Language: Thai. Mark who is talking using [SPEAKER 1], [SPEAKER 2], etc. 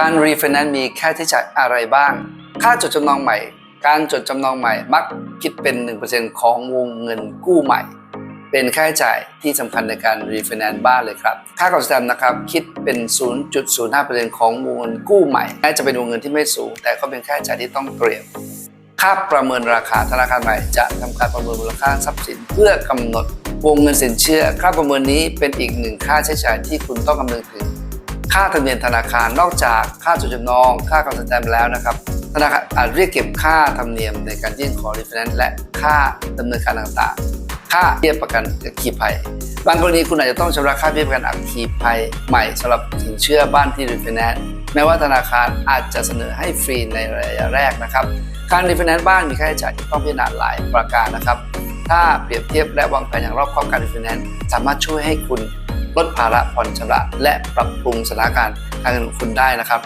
[SPEAKER 1] การรีไฟแนนซ์มีค่าใช้จ่ายอะไรบ้าง ค่าจดจำนองใหม่ การจดจำนองใหม่มักคิดเป็น 1%ของวงเงินกู้ใหม่ เป็นค่าใช้จ่ายที่สำคัญในการรีไฟแนนซ์บ้านเลยครับ ค่าก่อสร้างนะครับคิดเป็น 0.05%ของวงเงินกู้ใหม่แม้จะเป็นวงเงินที่ไม่สูง แต่ก็เป็นค่าใช้จ่ายที่ต้องเตรียม ค่าประเมินราคาธนาคารใหม่จะทำการประเมินมูลค่าทรัพย์สินเพื่อกำหนดวงเงินสินเชื่อ ค่าประเมินนี้เป็นอีกหนึ่งค่าใช้จ่ายที่คุณต้องคำนึงถึง ค่าธรรมเนียมธนาคารนอกจากค่าจดจำนอง ค่าการสแตมแล้วนะครับธนาคารอาจเรียกเก็บค่าธรรมเนียมในการยื่นขอรีไฟแนนซ์และค่าดำเนินการต่างๆ ค่าเบี้ยประกันอัคคีภัย บางกรณีคุณอาจจะต้องชำระค่าเบี้ยประกันอัคคีภัยใหม่สำหรับสินเชื่อบ้านที่รีไฟแนนซ์แม้ว่าธนาคารอาจจะเสนอให้ฟรีในระยะแรกนะครับ การรีไฟแนนซ์บ้านมีค่าใช้จ่ายที่ต้องพิจารณาหลายประการนะครับ ถ้าเปรียบเทียบและวางแผนอย่างรอบคอบการรีไฟแนนซ์สามารถช่วยให้คุณ ลดภาระผ่อนชำระ และปรับปรุงสถานการณ์การเงินของคุณได้นะครับ